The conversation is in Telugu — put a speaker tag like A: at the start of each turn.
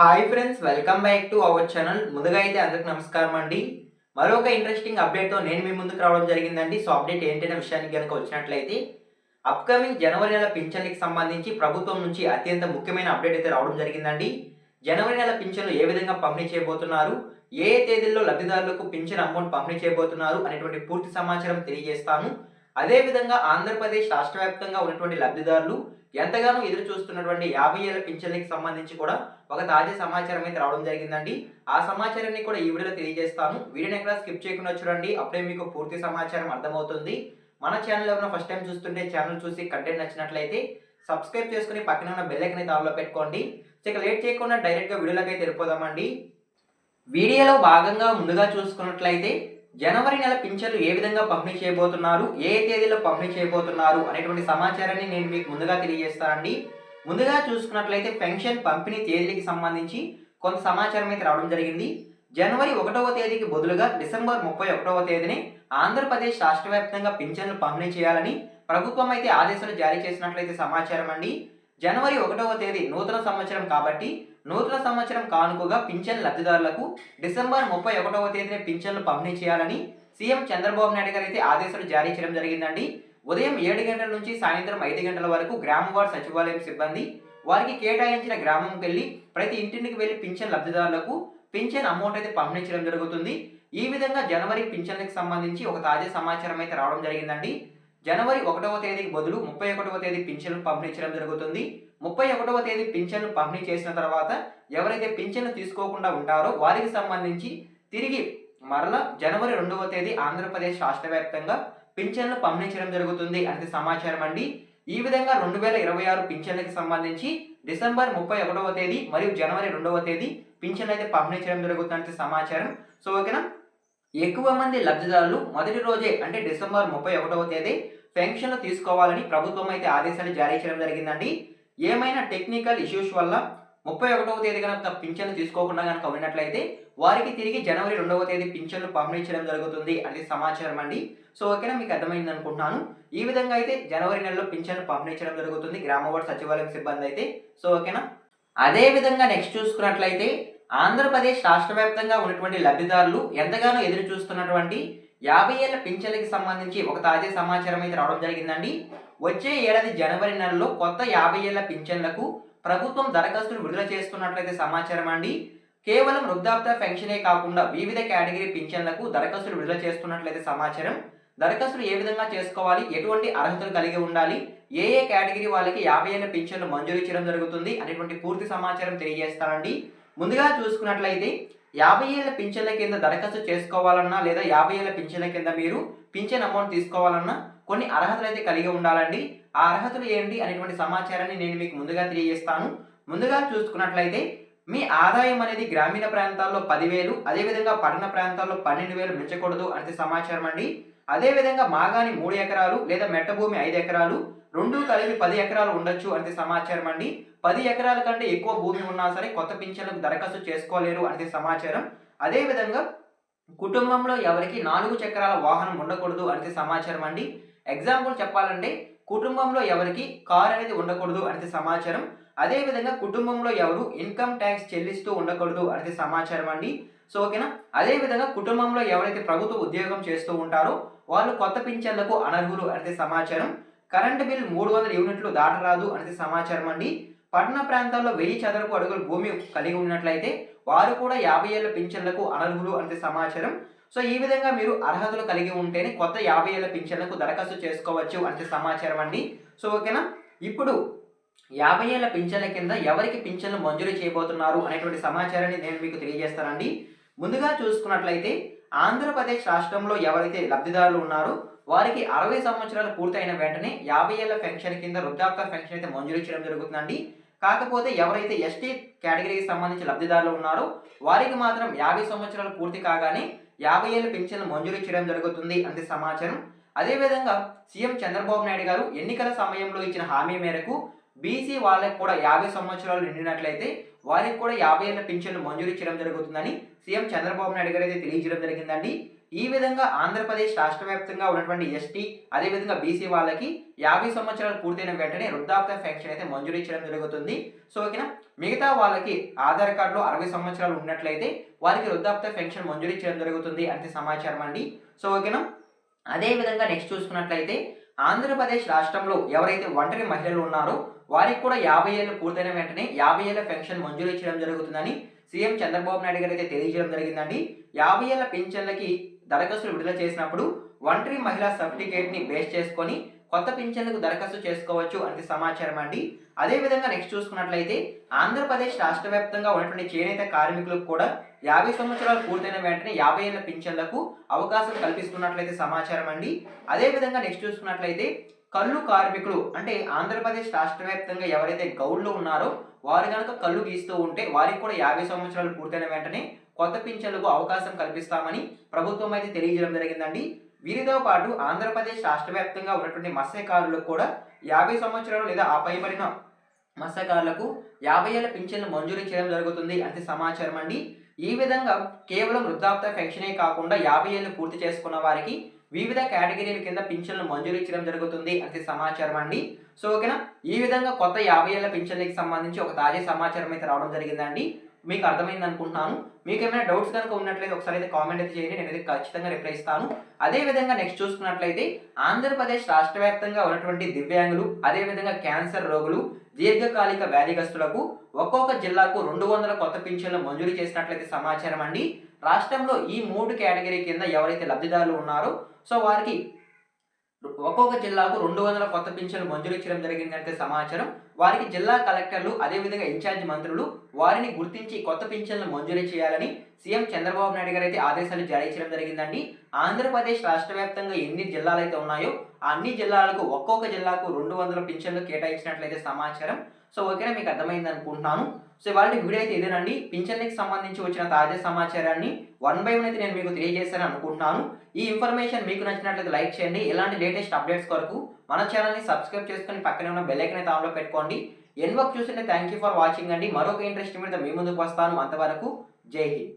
A: Hi friends welcome back to our channel ముందుగా అయితే అందరికి నమస్కారం అండి. మరొక ఇంట్రెస్టింగ్ అప్డేట్తో నేను మీ ముందుకు రావడం జరిగిందండి. సో అప్డేట్ ఏంటనే విషయానికి కనుక వచ్చినట్లయితే అప్కమింగ్ జనవరి నెల పింఛన్కి సంబంధించి ప్రభుత్వం నుంచి అత్యంత ముఖ్యమైన అప్డేట్ అయితే రావడం జరిగిందండి. జనవరి నెల పింఛన్లు ఏ విధంగా పంపిణీ చేయబోతున్నారు? ఏ ఏ తేదీల్లో లబ్ధిదారులకు పింఛన్ అమౌంట్ పంపిణీ చేయబోతున్నారు? అనేటువంటి పూర్తి సమాచారం తెలియజేస్తాను. అదేవిధంగా ఆంధ్రప్రదేశ్ రాష్ట్ర వ్యాప్తంగా ఉన్నటువంటి లబ్ధిదారులు ఎంతగానో ఎదురు చూస్తున్నటువంటి యాభై ఏళ్ళ పింఛన్లకు సంబంధించి కూడా ఒక తాజా సమాచారం అయితే రావడం జరిగిందండి. ఆ సమాచారాన్ని కూడా ఈ వీడియోలో తెలియజేస్తాను. వీడియోని ఎక్కడ స్కిప్ చేయకుండా చూడండి. అప్పుడే మీకు పూర్తి సమాచారం అర్థమవుతుంది. మన ఛానల్ ఎవరైనా ఫస్ట్ టైం చూస్తుంటే ఛానల్ చూసి కంటెంట్ నచ్చినట్లయితే సబ్స్క్రైబ్ చేసుకుని పక్కన ఉన్న బెల్ ఐకన్ అయితే ఆన్లో పెట్టుకోండి. ఇక లేట్ చేయకుండా డైరెక్ట్గా వీడియోలోకి అయితే వెళ్ళిపోదామండి. వీడియోలో భాగంగా ముందుగా చూసుకున్నట్లయితే జనవరి నెల పింఛన్లు ఏ విధంగా పంపిణీ చేయబోతున్నారు ఏ తేదీలో పంపిణీ చేయబోతున్నారు అనేటువంటి సమాచారాన్ని నేను మీకు ముందుగా తెలియజేస్తానండి. ముందుగా చూసుకున్నట్లయితే పెన్షన్ పంపిణీ తేదీకి సంబంధించి కొంత సమాచారం అయితే రావడం జరిగింది. జనవరి ఒకటవ తేదీకి బదులుగా డిసెంబర్ ముప్పై ఒకటవ తేదీని ఆంధ్రప్రదేశ్ రాష్ట్ర వ్యాప్తంగా పింఛన్లు పంపిణీ చేయాలని ప్రభుత్వం అయితే ఆదేశాలు జారీ చేసినట్లయితే సమాచారం అండి జనవరి ఒకటవ తేదీ నూతన సంవత్సరం కాబట్టి నూతన సంవత్సరం కానుకగా పింఛన్ లబ్ధిదారులకు డిసెంబర్ ముప్పై ఒకటవ తేదీన పింఛన్లు పంపిణీ చేయాలని సీఎం చంద్రబాబు నాయుడు గారు అయితే ఆదేశాలు జారీ చేయడం జరిగిందండి. ఉదయం ఏడు గంటల నుంచి సాయంత్రం ఐదు గంటల వరకు గ్రామ వార్డు సచివాలయం సిబ్బంది వారికి కేటాయించిన గ్రామంకి వెళ్ళి ప్రతి ఇంటికి వెళ్ళి పింఛన్ లబ్ధిదారులకు పింఛన్ అమౌంట్ అయితే పంపిణీ చేయడం జరుగుతుంది. ఈ విధంగా జనవరి పింఛన్లకు సంబంధించి ఒక తాజా సమాచారం అయితే రావడం జరిగిందండి. జనవరి ఒకటవ తేదీకి బదులు ముప్పై ఒకటవ తేదీ పింఛన్లు పంపిణీ చేయడం జరుగుతుంది. ముప్పై ఒకటవ తేదీ పింఛన్లు పంపిణీ చేసిన తర్వాత ఎవరైతే పింఛన్లు తీసుకోకుండా ఉంటారో వారికి సంబంధించి తిరిగి మరల జనవరి రెండవ తేదీ ఆంధ్రప్రదేశ్ రాష్ట్ర వ్యాప్తంగా పింఛన్లు పంపిణీ చేయడం జరుగుతుంది అనేది సమాచారం అండి. ఈ విధంగా రెండు వేల ఇరవై ఆరు పింఛన్లకు సంబంధించి డిసెంబర్ ముప్పై ఒకటవ తేదీ మరియు జనవరి రెండవ తేదీ పింఛన్లు అయితే పంపిణీ చేయడం జరుగుతుంది సమాచారం. సో ఓకేనా? ఎక్కువ మంది లబ్ధిదారులు మొదటి రోజే అంటే డిసెంబర్ ముప్పై ఒకటవ తేదీ పెన్షన్లు తీసుకోవాలని ప్రభుత్వం అయితే ఆదేశాలు జారీ చేయడం జరిగిందండి. ఏమైనా టెక్నికల్ ఇష్యూస్ వల్ల ముప్పై ఒకటవ తేదీ కనుక పింఛన్లు తీసుకోకుండా కనుక ఉన్నట్లయితే వారికి తిరిగి జనవరి రెండవ తేదీ పింఛన్లు పంపిణీ చేయడం జరుగుతుంది అనేది సమాచారం అండి. సో ఓకేనా? మీకు అర్థమైంది అనుకుంటున్నాను. ఈ విధంగా అయితే జనవరి నెలలో పింఛన్లు పంపిణీ చేయడం జరుగుతుంది. గ్రామ వార్డు సచివాలయం సిబ్బంది అయితే. సో ఓకేనా? అదే విధంగా నెక్స్ట్ చూసుకున్నట్లయితే ఆంధ్రప్రదేశ్ రాష్ట్ర వ్యాప్తంగా ఉన్నటువంటి లబ్ధిదారులు ఎంతగానో ఎదురు చూస్తున్నటువంటి యాభై ఏళ్ళ పింఛన్లకి సంబంధించి ఒక తాజా సమాచారం అయితే రావడం జరిగిందండి. వచ్చే ఏడాది జనవరి నెలలో కొత్త యాభై ఏళ్ళ పింఛన్లకు ప్రభుత్వం దరఖాస్తులు విడుదల చేస్తున్నట్లయితే సమాచారం అండి? కేవలం వృద్ధాప్య పెన్షనే కాకుండా వివిధ కేటగిరీ పింఛన్లకు దరఖాస్తులు విడుదల చేస్తున్నట్లయితే సమాచారం. దరఖాస్తులు ఏ విధంగా చేసుకోవాలి? ఎటువంటి అర్హతలు కలిగి ఉండాలి? ఏ ఏ కేటగిరీ వాళ్ళకి యాభై ఏళ్ళ పింఛన్లు మంజూరు చేయడం జరుగుతుంది అనేటువంటి పూర్తి సమాచారం తెలియజేస్తానండి ముందుగా చూసుకున్నట్లయితే యాభై ఏళ్ళ పింఛన్ల కింద దరఖాస్తు చేసుకోవాలన్నా లేదా యాభై ఏళ్ళ పింఛన్ల కింద మీరు పింఛన్ అమౌంట్ తీసుకోవాలన్నా కొన్ని అర్హతలు అయితే కలిగి ఉండాలండి. ఆ అర్హతలు ఏంటి అనేటువంటి సమాచారాన్ని నేను మీకు ముందుగా తెలియజేస్తాను. ముందుగా చూసుకున్నట్లయితే మీ ఆదాయం అనేది గ్రామీణ ప్రాంతాల్లో పదివేలు అదేవిధంగా పట్టణ ప్రాంతాల్లో పన్నెండు వేలు మించకూడదు అనేది సమాచారం అండి. అదేవిధంగా మాగాని మూడు ఎకరాలు లేదా మెట్ట భూమి ఐదు ఎకరాలు రెండు కలిపి పది ఎకరాలు ఉండొచ్చు అనేది సమాచారం అండి. పది ఎకరాల కంటే ఎక్కువ భూమి ఉన్నా సరే కొత్త పింఛన్లకు దరఖాస్తు చేసుకోలేరు అనేది సమాచారం. అదేవిధంగా కుటుంబంలో ఎవరికి నాలుగు చక్రాల వాహనం ఉండకూడదు అనేది సమాచారం అండి. ఎగ్జాంపుల్ చెప్పాలంటే కుటుంబంలో ఎవరికి కార్ అనేది ఉండకూడదు అనేది సమాచారం. అదేవిధంగా కుటుంబంలో ఎవరు ఇన్కమ్ ట్యాక్స్ చెల్లిస్తూ ఉండకూడదు అనేది సమాచారం అండి. సో ఓకేనా అదేవిధంగా కుటుంబంలో ఎవరైతే ప్రభుత్వ ఉద్యోగం చేస్తూ ఉంటారో వాళ్ళు కొత్త పింఛన్లకు అనర్హులు అనేది సమాచారం. కరెంటు బిల్ మూడు వందల యూనిట్లు దాటరాదు అనేది సమాచారం అండి. పట్టణ ప్రాంతాల్లో వెయ్యి చదరపు అడుగుల భూమి కలిగి ఉన్నట్లయితే వారు కూడా యాభై ఏళ్ళ పింఛన్లకు అనర్హులు అనేది సమాచారం. సో ఈ విధంగా మీరు అర్హతలు కలిగి ఉంటేనే కొత్త యాభై ఏళ్ళ పింఛన్లకు దరఖాస్తు చేసుకోవచ్చు అంటే సమాచారం అండి. సో ఓకేనా? ఇప్పుడు యాభై ఏళ్ళ పింఛన్ల కింద ఎవరికి పింఛన్లు మంజూరు చేయబోతున్నారు అనేటువంటి సమాచారాన్ని నేను మీకు తెలియజేస్తానండి. ముందుగా చూసుకున్నట్లయితే ఆంధ్రప్రదేశ్ రాష్ట్రంలో ఎవరైతే లబ్ధిదారులు ఉన్నారో వారికి అరవై సంవత్సరాలు పూర్తయిన వెంటనే యాభై ఏళ్ళ పెన్షన్ కింద వృద్ధాప్య పెన్షన్ అయితే మంజూరు చేయడం జరుగుతుందండి. కాకపోతే ఎవరైతే ఎస్టీ కేటగిరీకి సంబంధించి లబ్ధిదారులు ఉన్నారో వారికి మాత్రం యాభై సంవత్సరాలు పూర్తి కాగానే యాభై ఏళ్ళ పెన్షన్ మంజూరు చేయడం జరుగుతుంది అంతే సమాచారం. అదేవిధంగా సీఎం చంద్రబాబు నాయుడు గారు ఎన్నికల సమయంలో ఇచ్చిన హామీ మేరకు బీసీ వాళ్ళకి కూడా యాభై సంవత్సరాలు నిండినట్లయితే వారికి కూడా యాభై ఏళ్ళ పింఛన్లు మంజూరు చేయడం జరుగుతుందని సీఎం చంద్రబాబు నాయుడు గారు అయితే తెలియజేయడం జరిగిందండి. ఈ విధంగా ఆంధ్రప్రదేశ్ రాష్ట్ర వ్యాప్తంగా ఉన్నటువంటి ఎస్టీ అదేవిధంగా బీసీ వాళ్ళకి యాభై సంవత్సరాలు పూర్తయిన వెంటనే వృద్ధాప్య పెన్షన్ అయితే మంజూరు చేయడం జరుగుతుంది. సో ఓకేనా? మిగతా వాళ్ళకి ఆధార్ కార్డులో అరవై సంవత్సరాలు ఉన్నట్లయితే వారికి వృద్ధాప్య పెన్షన్ మంజూరు చేయడం జరుగుతుంది అంతే సమాచారం అండి. సో ఓకేనా? అదే విధంగా నెక్స్ట్ చూసుకున్నట్లయితే ఆంధ్రప్రదేశ్ రాష్ట్రంలో ఎవరైతే ఒంటరి మహిళలు ఉన్నారో వారికి కూడా యాభై ఏళ్ళు పూర్తయిన వెంటనే యాభై ఏళ్ళ పెన్షన్ మంజూరు చేయడం జరుగుతుందని సీఎం చంద్రబాబు నాయుడు గారు అయితే తెలియజేయడం జరిగిందండి. యాభై ఏళ్ళ పింఛన్లకి దరఖాస్తులు విడుదల చేసినప్పుడు ఒంటరి మహిళా సర్టిఫికేట్ని బేస్ చేసుకొని కొత్త పింఛన్లకు దరఖాస్తు చేసుకోవచ్చు అనేది సమాచారం అండి? అదే విధంగా నెక్స్ట్ చూసుకున్నట్లయితే ఆంధ్రప్రదేశ్ రాష్ట్ర వ్యాప్తంగా ఉన్నటువంటి చేనేత కార్మికులకు కూడా యాభై సంవత్సరాలు పూర్తయిన వెంటనే యాభై ఏళ్ళ పింఛన్లకు అవకాశం కల్పిస్తున్నట్లయితే సమాచారం అండి? అదే విధంగా నెక్స్ట్ చూసుకున్నట్లయితే కళ్ళు కార్మికులు అంటే ఆంధ్రప్రదేశ్ రాష్ట్ర వ్యాప్తంగా ఎవరైతే గౌడ్లు ఉన్నారో వారు కనుక కళ్ళు గీస్తూ ఉంటే వారికి కూడా యాభై సంవత్సరాలు పూర్తయిన వెంటనే కొత్త పింఛన్లకు అవకాశం కల్పిస్తామని ప్రభుత్వం అయితే తెలియజేయడం జరిగిందండి. వీరితో పాటు ఆంధ్రప్రదేశ్ రాష్ట్ర వ్యాప్తంగా ఉన్నటువంటి మత్స్యకారులకు కూడా యాభై సంవత్సరాలు లేదా ఆ పైబడిన మత్స్యకారులకు యాభై ఏళ్ళ పింఛన్లు మంజూరు చేయడం జరుగుతుంది అంతే సమాచారం అండి. ఈ విధంగా కేవలం వృద్ధాప్య పెన్షనే కాకుండా యాభై ఏళ్ళు పూర్తి చేసుకున్న వారికి వివిధ కేటగిరీల కింద పింఛన్లు మంజూరు ఇచ్చడం జరుగుతుంది. అంతే సమాచారం అండి సో ఓకేనా? ఈ విధంగా కొత్త యాభై ఏళ్ళ పింఛన్లకి సంబంధించి ఒక తాజా సమాచారం అయితే రావడం జరిగిందండి. మీకు అర్థమైంది అనుకుంటున్నాను. మీకు ఏమైనా డౌట్స్ కనుక ఉన్నట్లయితే ఒకసారి అయితే కామెంట్ అయితే చేయండి. నేనైతే ఖచ్చితంగా రిప్లై ఇస్తాను. అదే విధంగా నెక్స్ట్ చూసుకున్నట్లయితే ఆంధ్రప్రదేశ్ రాష్ట్ర వ్యాప్తంగా ఉన్నటువంటి దివ్యాంగులు అదే విధంగా క్యాన్సర్ రోగులు దీర్ఘకాలిక వ్యాధిగ్రస్తులకు ఒక్కొక్క జిల్లాకు రెండు వందల కొత్త పింఛన్లు మంజూరు చేసినట్లయితే సమాచారం అండి రాష్ట్రంలో ఈ మూడు కేటగిరీ కింద ఎవరైతే లబ్ధిదారులు ఉన్నారో సో వారికి ఒక్కొక్క జిల్లాకు రెండు వందల కొత్త పింఛన్లు మంజూరు చేయడం జరిగిందంటే సమాచారం. వారికి జిల్లా కలెక్టర్లు అదేవిధంగా ఇన్ఛార్జ్ మంత్రులు వారిని గుర్తించి కొత్త పింఛన్లు మంజూరు చేయాలని సీఎం చంద్రబాబు నాయుడు గారు అయితే ఆదేశాలు జారీ చేయడం జరిగిందండి. ఆంధ్రప్రదేశ్ రాష్ట్ర వ్యాప్తంగా ఎన్ని జిల్లాలు అయితే ఉన్నాయో అన్ని జిల్లాలకు ఒక్కొక్క జిల్లాకు రెండు వందల పింఛన్లు కేటాయించినట్లయితే సమాచారం. సో ఓకేనా మీకు అర్థమైంది అనుకుంటున్నాను. సో ఇవాళ వీడియో అయితే ఇదేనండి పింఛన్లకి సంబంధించి వచ్చిన తాజా సమాచారాన్ని వన్ బై వన్ అయితే నేను మీకు తెలియజేస్తాను అనుకుంటున్నాను. ఈ ఇన్ఫర్మేషన్ మీకు నచ్చినట్లయితే లైక్ చేయండి. ఇలాంటి లేటెస్ట్ అప్డేట్స్ కొరకు మన ఛానల్ని సబ్స్క్రైబ్ చేసుకుని పక్కనే ఉన్న బెల్ ఐకన్ అయితే ఆన్లో పెట్టుకోండి. ఎన్ వర్క్ చూస్తుంటే థ్యాంక్ యూ ఫర్ వాచింగ్ అండి. మరొక ఇంట్రెస్ట్ మీద మీ ముందుకు వస్తాను. అంతవరకు జై హింద్.